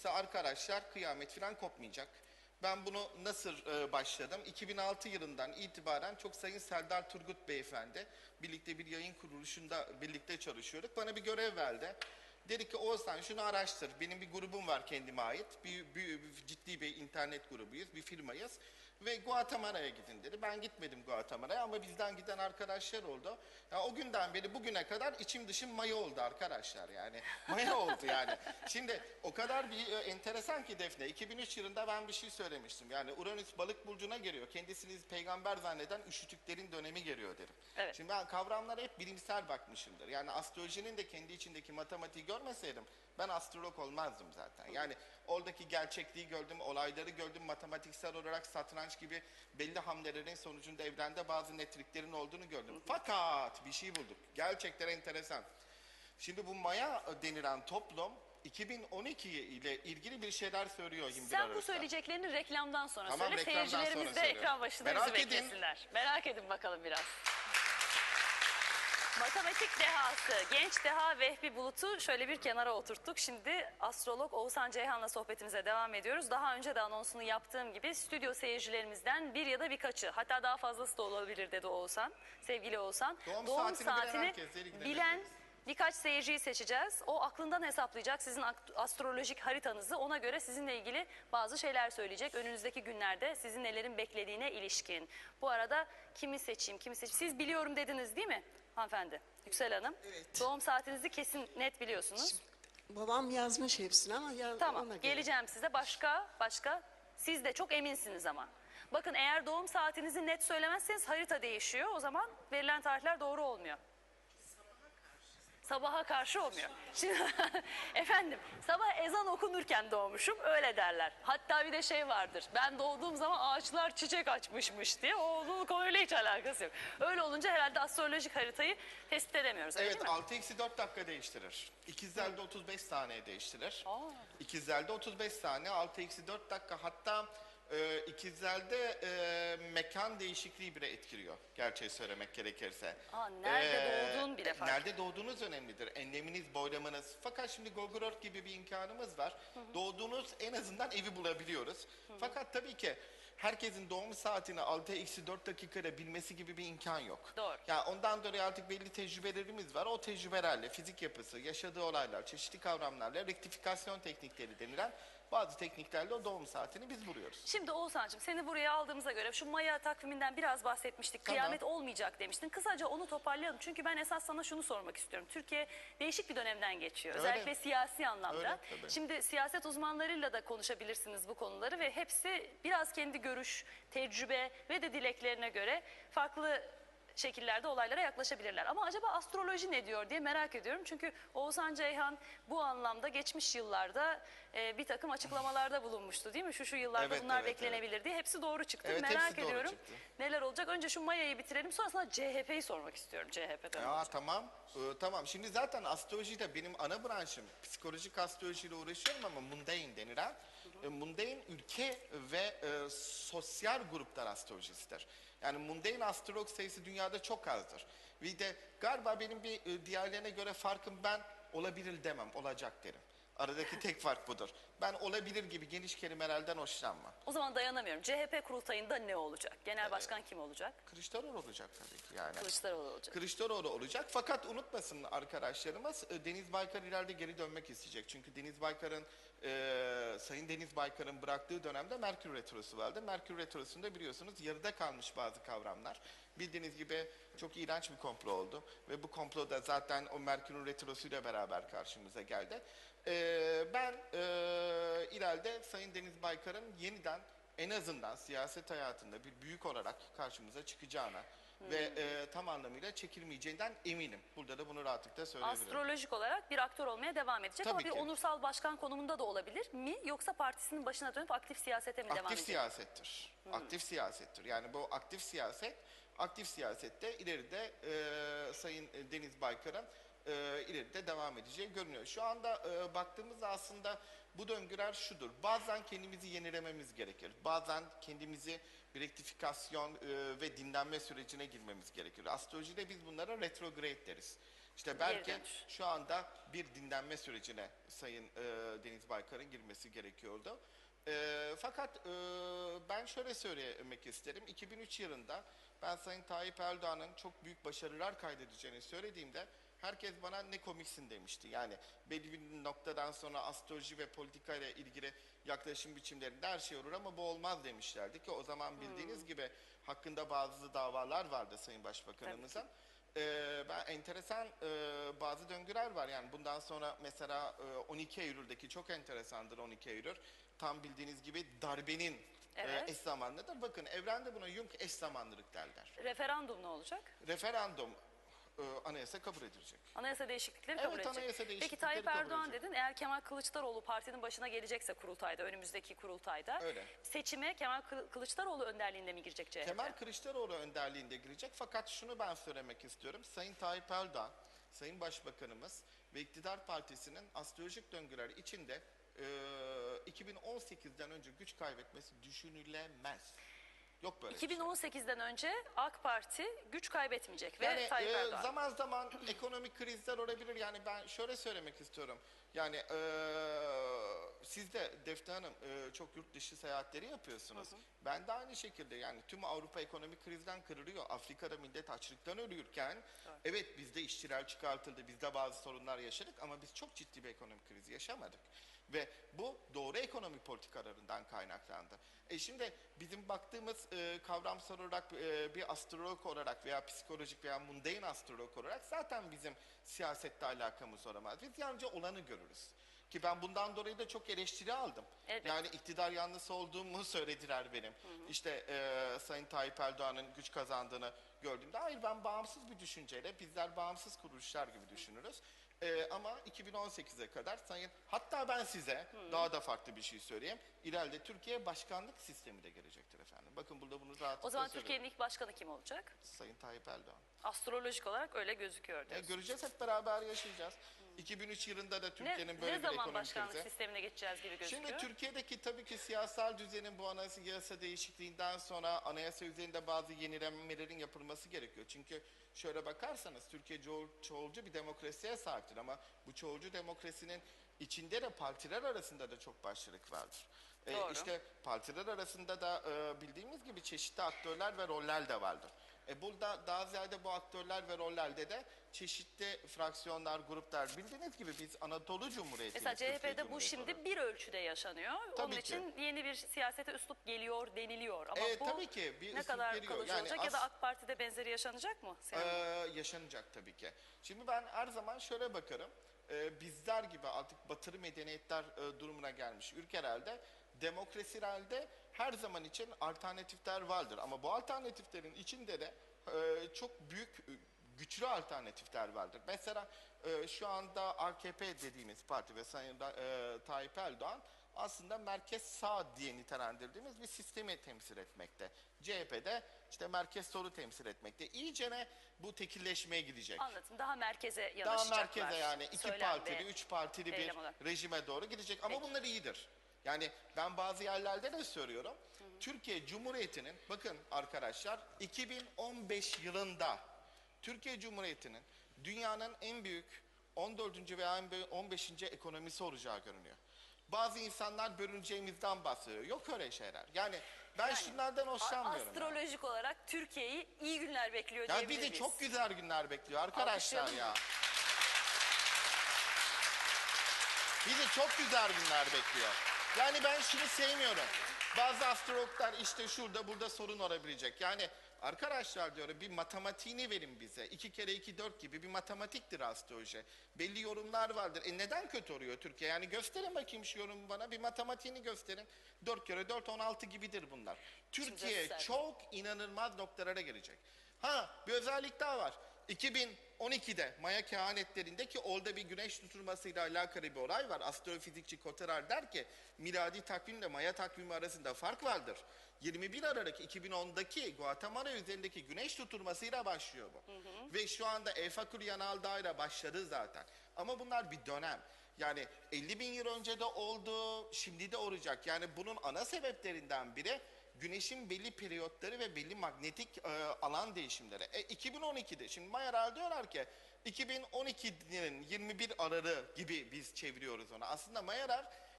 Mesela arkadaşlar kıyamet falan kopmayacak. Ben bunu nasıl e, başladım? 2006 yılından itibaren çok sayın Serdar Turgut Beyefendi birlikte bir yayın kuruluşunda birlikte çalışıyorduk. Bana bir görev verdi. Dedi ki Oğuzhan şunu araştır. Benim bir grubum var kendime ait. Bir, bir- bir ciddi bir internet grubuyuz, bir firmayız. Ve Guatemala'ya gidin dedi. Ben gitmedim Guatemala'ya ama bizden giden arkadaşlar oldu. Ya o günden beri bugüne kadar içim dışım maya oldu arkadaşlar yani. Maya oldu yani. Şimdi o kadar bir e, enteresan ki Defne. 2003 yılında ben bir şey söylemiştim. Yani Uranüs balık burcuna geliyor. Kendisini peygamber zanneden üşütüklerin dönemi geliyor derim. Evet. Şimdi ben kavramlara hep bilimsel bakmışımdır. Yani astrolojinin de kendi içindeki matematiği görmeseydim ben astrolog olmazdım zaten. Yani oradaki gerçekliği gördüm, olayları gördüm, matematiksel olarak satranç gibi belli hamlelerin sonucunda evrende bazı netliklerin olduğunu gördüm. Fakat bir şey bulduk. Gerçekten enteresan. Şimdi bu Maya denilen toplum 2012 ile ilgili bir şeyler söylüyor 21 Sen bu Aralık'ta. söyleyeceklerini reklamdan sonra Tamam, söyle. reklamdan Seyircilerimiz sonra de söylüyorum. ekran başında Merak bizi edin. beklesinler. Merak edin bakalım biraz. Matematik dehası, genç deha Vehbi Bulut'u şöyle bir kenara oturttuk. Şimdi astrolog Oğuzhan Ceyhan'la sohbetimize devam ediyoruz. Daha önce de anonsunu yaptığım gibi stüdyo seyircilerimizden bir ya da birkaçı hatta daha fazlası da olabilir dedi Oğuzhan. Sevgili Oğuzhan. Doğum saatini bilen ilgilenebiliriz. bilen Birkaç seyirciyi seçeceğiz. O aklından hesaplayacak sizin astrolojik haritanızı. Ona göre sizinle ilgili bazı şeyler söyleyecek. Önünüzdeki günlerde sizin nelerin beklediğine ilişkin. Bu arada kimi seçeyim, kimi seçeyim. Siz biliyorum dediniz değil mi hanımefendi? Yüksel Hanım. Evet. Doğum saatinizi kesin net biliyorsunuz. Babam yazmış hepsini ama ya Tamam ona göre. geleceğim size. Başka, başka. Siz de çok eminsiniz ama. Bakın eğer doğum saatinizi net söylemezseniz harita değişiyor. O zaman verilen tarihler doğru olmuyor. Sabaha karşı olmuyor. Şimdi efendim sabah ezan okunurken doğmuşum öyle derler. Hatta bir de şey vardır. Ben doğduğum zaman ağaçlar çiçek açmışmış diye. O onun konuyla hiç alakası yok. Öyle olunca herhalde astrolojik haritayı tespit edemiyoruz. Öyle Evet değil mi? 6 eksi 4 dakika değiştirir. İkizlerde 35 saniye değiştirir. Aa. İkizlerde 35 saniye 6 eksi 4 dakika hatta e, ikizlerde e, mekan değişikliği bile etkiliyor. Gerçeği söylemek gerekirse. Aa, nerede doğduğun bile fark Nerede doğduğunuz önemlidir. Enleminiz, boylamanız. Fakat şimdi Google Earth gibi bir imkanımız var. Doğduğunuz en azından evi bulabiliyoruz. Fakat tabii ki herkesin doğum saatini 6 eksi 4 dakikada bilmesi gibi bir imkan yok. Doğru. Ya ondan dolayı artık belli tecrübelerimiz var. O tecrübelerle fizik yapısı, yaşadığı olaylar, çeşitli kavramlarla rektifikasyon teknikleri denilen bazı tekniklerle o doğum saatini biz buluyoruz. Şimdi Oğuzhan'cığım seni buraya aldığımıza göre şu Maya takviminden biraz bahsetmiştik. Tamam. Kıyamet olmayacak demiştin. Kısaca onu toparlayalım. Çünkü ben esas sana şunu sormak istiyorum. Türkiye değişik bir dönemden geçiyor. Öyle. Özellikle siyasi anlamda. Öyle, tabii. Şimdi siyaset uzmanlarıyla da konuşabilirsiniz bu konuları ve hepsi biraz kendi görüş, tecrübe ve de dileklerine göre farklı şekillerde olaylara yaklaşabilirler. Ama acaba astroloji ne diyor diye merak ediyorum. Çünkü Oğuzhan Ceyhan bu anlamda geçmiş yıllarda e, bir takım açıklamalarda bulunmuştu değil mi? Şu şu yıllarda Evet, bunlar evet, beklenebilir diye. Hepsi doğru çıktı. Evet, merak hepsi doğru ediyorum çıktı. neler olacak. Önce şu Maya'yı bitirelim sonra sana CHP'yi sormak istiyorum. CHP'den. Ya tamam. Ee, tamam. Şimdi zaten astroloji de benim ana branşım. Psikolojik astrolojiyle uğraşıyorum ama mundane denilen. E, mundane ülke ve e, sosyal gruplar astrolojisidir. Yani mundane astrolog sayısı dünyada çok azdır. Ve de galiba benim bir e, diğerlerine göre farkım ben olabilir demem, olacak derim. Aradaki tek fark budur. Ben olabilir gibi geniş kelimelerden hoşlanmam. O zaman dayanamıyorum. CHP kurultayında ne olacak? Genel başkan kim olacak? Kılıçdaroğlu olacak tabii ki yani. Kılıçdaroğlu olacak. Kılıçdaroğlu olacak. Fakat unutmasın arkadaşlarımız e, Deniz Baykar ileride geri dönmek isteyecek. Çünkü Deniz Baykar'ın e, Sayın Deniz Baykar'ın bıraktığı dönemde Merkür Retrosu vardı. Merkür Retrosu'nda biliyorsunuz yarıda kalmış bazı kavramlar. Bildiğiniz gibi çok iğrenç bir komplo oldu. Ve bu komplo da zaten o Merkür'ün Retrosu'yla beraber karşımıza geldi. E, ben e, ileride Sayın Deniz Baykar'ın yeniden en azından siyaset hayatında bir büyük olarak karşımıza çıkacağına ve e, tam anlamıyla çekilmeyeceğinden eminim. Burada da bunu rahatlıkla söyleyebilirim. Astrolojik olarak bir aktör olmaya devam edecek ama Tabii bir ki. onursal başkan konumunda da olabilir mi? Yoksa partisinin başına dönüp aktif siyasete mi devam aktif edecek? siyasettir. Aktif siyasettir. Yani bu aktif siyaset, aktif siyasette ileride e, Sayın Deniz Baykar'ın e, ileride devam edeceği görünüyor. Şu anda e, baktığımızda aslında bu döngüler şudur. Bazen kendimizi yenilememiz gerekir. Bazen kendimizi bir rektifikasyon e, ve dinlenme sürecine girmemiz gerekir. Astrolojide biz bunlara retrograde deriz. İşte belki dönüş. şu anda bir dinlenme sürecine Sayın e, Deniz Baykar'ın girmesi gerekiyordu. E, fakat e, ben şöyle söylemek isterim. 2003 yılında ben Sayın Tayyip Erdoğan'ın çok büyük başarılar kaydedeceğini söylediğimde herkes bana ne komiksin demişti. Yani belli bir noktadan sonra astroloji ve politika ile ilgili yaklaşım biçimlerinde her şey olur ama bu olmaz demişlerdi ki o zaman bildiğiniz gibi hakkında bazı davalar vardı Sayın Başbakanımızın. Ee, ben enteresan e, bazı döngüler var yani bundan sonra mesela e, 12 Eylül'deki çok enteresandır 12 Eylül tam bildiğiniz gibi darbenin Evet. e, eş zamanlıdır. Bakın evrende buna Jung eş zamanlılık derler. Referandum ne olacak? Referandum e, anayasa kabul edilecek. Anayasa değişiklikleri Evet, kabul edecek. anayasa Peki değişiklikleri Tayyip kabul Erdoğan edecek. dedin eğer Kemal Kılıçdaroğlu partinin başına gelecekse kurultayda önümüzdeki kurultayda Öyle. seçime Kemal Kı- Kılıçdaroğlu önderliğinde mi girecek CHP? Kemal Kılıçdaroğlu önderliğinde girecek fakat şunu ben söylemek istiyorum. Sayın Tayyip Erdoğan, Sayın Başbakanımız ve iktidar partisinin astrolojik döngüler içinde e, 2018'den önce güç kaybetmesi düşünülemez. Yok böyle bir şey. 2018'den önce AK Parti güç kaybetmeyecek ve Yani Tayyip e, Erdoğan. zaman zaman ekonomik krizler olabilir. Yani ben şöyle söylemek istiyorum. Yani e, siz de Defne Hanım e, çok yurt dışı seyahatleri yapıyorsunuz. Ben de aynı şekilde yani tüm Avrupa ekonomik krizden kırılıyor. Afrika'da millet açlıktan ölüyorken evet bizde işçiler çıkartıldı. Bizde bazı sorunlar yaşadık ama biz çok ciddi bir ekonomik kriz yaşamadık. Ve bu doğru ekonomi politikalarından kaynaklandı. E şimdi bizim baktığımız e, kavramsal olarak e, bir astrolog olarak veya psikolojik veya mundane astrolog olarak zaten bizim siyasette alakamız olamaz. Biz yalnızca olanı görürüz. Ki ben bundan dolayı da çok eleştiri aldım. Elbette. Yani iktidar yanlısı olduğumu söylediler benim. İşte e, Sayın Tayyip Erdoğan'ın güç kazandığını gördüğümde hayır ben bağımsız bir düşünceyle bizler bağımsız kuruluşlar gibi düşünürüz. E, ama 2018'e kadar sayın hatta ben size daha da farklı bir şey söyleyeyim. İleride Türkiye başkanlık sistemi de gelecektir efendim. Bakın burada bunu rahatlıkla o zaman. Türkiye'nin ilk başkanı kim olacak? Sayın Tayyip Erdoğan. Astrolojik olarak öyle gözüküyor E, diyorsun. göreceğiz hep beraber yaşayacağız. 2003 yılında da Ne, Türkiye'nin böyle ne bir zaman ekonomik başkanlık krizi. sistemine geçeceğiz gibi gözüküyor? Şimdi Türkiye'deki tabii ki siyasal düzenin bu anayasa değişikliğinden sonra anayasa üzerinde bazı yenilenmelerin yapılması gerekiyor. Çünkü şöyle bakarsanız Türkiye ço- çoğulcu bir demokrasiye sahiptir ama bu çoğulcu demokrasinin içinde de partiler arasında da çok başlılık vardır. Ee, Doğru. işte partiler arasında da e, bildiğimiz gibi çeşitli aktörler ve roller de vardır. E burada daha ziyade bu aktörler ve rollerde de çeşitli fraksiyonlar, gruplar bildiğiniz gibi biz Anadolu Cumhuriyeti Mesela CHP'de bu şimdi bir ölçüde yaşanıyor. Onun Tabii ki. için yeni bir siyasete üslup geliyor deniliyor. Ama E, bu tabii ki bir ne kadar geliyor. kalıcı Yani olacak ya da AK Parti'de benzeri yaşanacak mı? Ee, yaşanacak tabii ki. Şimdi ben her zaman şöyle bakarım. Ee, bizler gibi artık batılı medeniyetler e, durumuna gelmiş ülkelerde demokrasilerde her zaman için alternatifler vardır. Ama bu alternatiflerin içinde de e, çok büyük e, güçlü alternatifler vardır. Mesela e, şu anda AKP dediğimiz parti ve Sayın da- e, Tayyip Erdoğan aslında merkez sağ diye nitelendirdiğimiz bir sistemi temsil etmekte. CHP'de işte merkez solu temsil etmekte. İyicene bu tekilleşmeye gidecek. Anlatın daha merkeze Daha yanaşacaklar. merkeze yani iki Söylem partili, üç partili bir olarak. rejime doğru gidecek. Ama Peki. bunlar iyidir. Yani ben bazı yerlerde de söylüyorum. Türkiye Cumhuriyeti'nin bakın arkadaşlar 2015 yılında Türkiye Cumhuriyeti'nin dünyanın en büyük 14. veya en büyük 15. ekonomisi olacağı görünüyor. Bazı insanlar bölüneceğimizden bahsediyor. Yok öyle şeyler. Yani ben Yani şunlardan hoşlanmıyorum. yani. Astrolojik olarak Türkiye'yi iyi günler bekliyor Ya diyebilir bizi miyiz? çok güzel günler bekliyor arkadaşlar Alkışlayalım ya. Bizi çok güzel günler bekliyor. Yani ben şunu sevmiyorum. Bazı astrologlar işte şurada burada sorun olabilecek. Yani arkadaşlar diyorum bir matematiğini verin bize. İki kere iki dört gibi bir matematiktir astroloji. Belli yorumlar vardır. E neden kötü oluyor Türkiye? Yani gösterin bakayım şu yorumu bana. Bir matematiğini gösterin. Dört kere dört on altı gibidir bunlar. Türkiye çok inanılmaz noktalara gelecek. Ha bir özellik daha var. 2012'de Maya kehanetlerinde ki orada bir güneş tutulmasıyla alakalı bir olay var. Astrofizikçi Koterar der ki miladi takvimle Maya takvimi arasında fark vardır. 21 Aralık 2010'daki Guatemala üzerindeki güneş tutulmasıyla başlıyor bu. Ve şu anda Efakül Yanal Dağı'yla başladı zaten. Ama bunlar bir dönem. Yani 50 bin yıl önce de oldu, şimdi de olacak. Yani bunun ana sebeplerinden biri güneşin belli periyotları ve belli magnetik e, alan değişimleri. E, 2012'de şimdi Mayer diyorlar ki 2012'nin 21 Ararı gibi biz çeviriyoruz onu. Aslında Mayarar